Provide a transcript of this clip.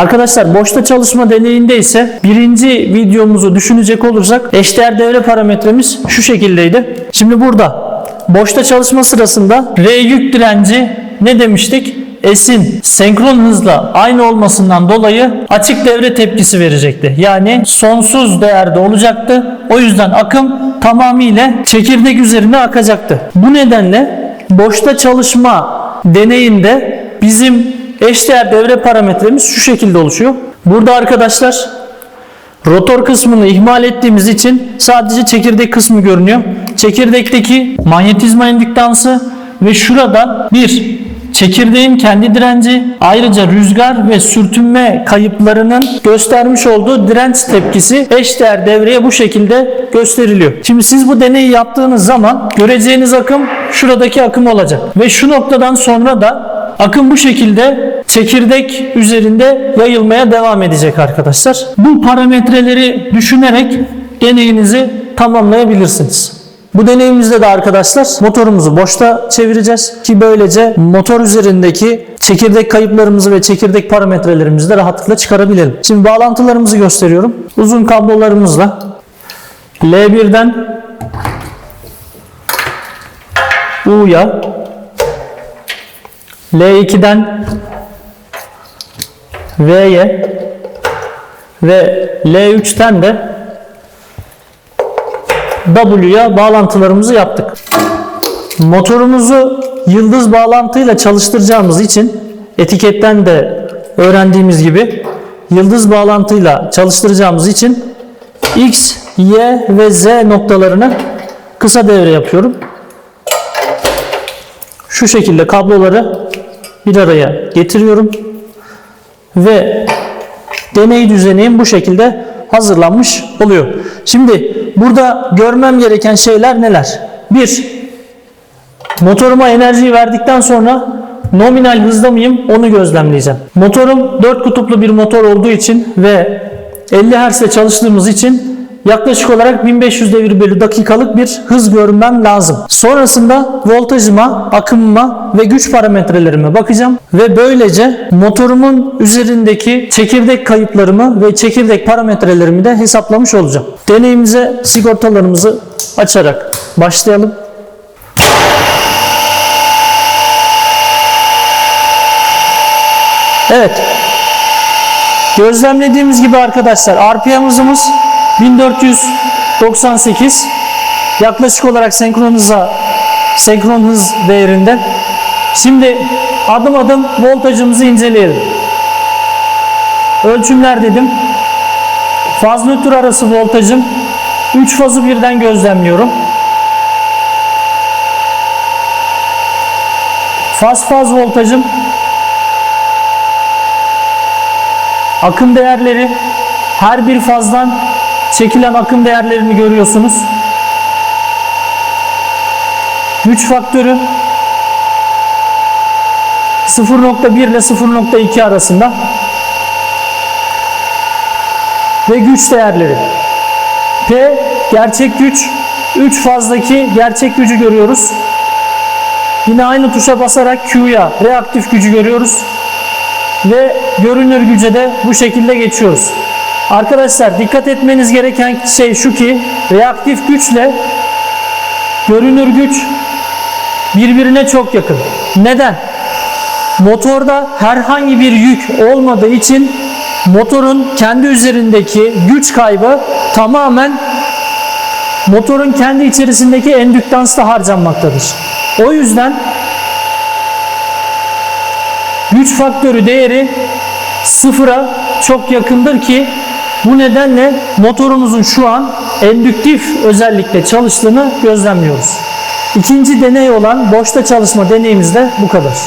Arkadaşlar boşta çalışma deneyinde ise birinci videomuzu düşünecek olursak eşdeğer devre parametremiz şu şekildeydi. Şimdi burada boşta çalışma sırasında R yük direnci ne demiştik? S'in senkron hızla aynı olmasından dolayı açık devre tepkisi verecekti. Yani sonsuz değerde olacaktı. O yüzden akım tamamıyla çekirdek üzerine akacaktı. Bu nedenle boşta çalışma deneyinde bizim eşdeğer devre parametremiz şu şekilde oluşuyor. Burada arkadaşlar rotor kısmını ihmal ettiğimiz için sadece çekirdek kısmı görünüyor. Çekirdekteki manyetizma endüktansı ve şurada bir çekirdeğin kendi direnci ayrıca rüzgar ve sürtünme kayıplarının göstermiş olduğu direnç tepkisi eşdeğer devreye bu şekilde gösteriliyor. Şimdi siz bu deneyi yaptığınız zaman göreceğiniz akım şuradaki akım olacak ve şu noktadan sonra da Akım bu şekilde çekirdek üzerinde yayılmaya devam edecek arkadaşlar. Bu parametreleri düşünerek deneyinizi tamamlayabilirsiniz. Bu deneyimizde de arkadaşlar motorumuzu boşta çevireceğiz ki böylece motor üzerindeki çekirdek kayıplarımızı ve çekirdek parametrelerimizi de rahatlıkla çıkarabilelim. Şimdi bağlantılarımızı gösteriyorum. Uzun kablolarımızla L1'den U'ya L2'den V'ye ve L3'ten de W'ya bağlantılarımızı yaptık. Motorumuzu yıldız bağlantıyla çalıştıracağımız için etiketten de öğrendiğimiz gibi yıldız bağlantıyla çalıştıracağımız için X, Y ve Z noktalarını kısa devre yapıyorum. Şu şekilde kabloları bir araya getiriyorum ve deney düzeneğim bu şekilde hazırlanmış oluyor. Şimdi burada görmem gereken şeyler neler? Bir, motoruma enerjiyi verdikten sonra nominal hızda mıyım onu gözlemleyeceğim. Motorum 4 kutuplu bir motor olduğu için ve 50 Hz ile çalıştığımız için yaklaşık olarak 1500 devir bölü dakikalık bir hız görmem lazım. Sonrasında voltajıma, akımıma ve güç parametrelerime bakacağım ve böylece motorumun üzerindeki çekirdek kayıplarımı ve çekirdek parametrelerimi de hesaplamış olacağım. Deneyimize sigortalarımızı açarak başlayalım. Evet. Gözlemlediğimiz gibi arkadaşlar RPM hızımız 1498 yaklaşık olarak senkron hıza senkron hız değerinde. Şimdi adım adım voltajımızı inceleyelim. Ölçümler dedim. Faz nötr arası voltajım 3 fazı birden gözlemliyorum. Faz faz voltajım akım değerleri her bir fazdan çekilen akım değerlerini görüyorsunuz. Güç faktörü 0.1 ile 0.2 arasında ve güç değerleri. P gerçek güç 3 fazdaki gerçek gücü görüyoruz. Yine aynı tuşa basarak Q'ya reaktif gücü görüyoruz. Ve görünür güce de bu şekilde geçiyoruz. Arkadaşlar dikkat etmeniz gereken şey şu ki reaktif güçle görünür güç birbirine çok yakın. Neden? Motorda herhangi bir yük olmadığı için motorun kendi üzerindeki güç kaybı tamamen motorun kendi içerisindeki endüktansta harcanmaktadır. O yüzden güç faktörü değeri sıfıra çok yakındır ki bu nedenle motorumuzun şu an endüktif özellikle çalıştığını gözlemliyoruz. İkinci deney olan boşta çalışma deneyimiz de bu kadar.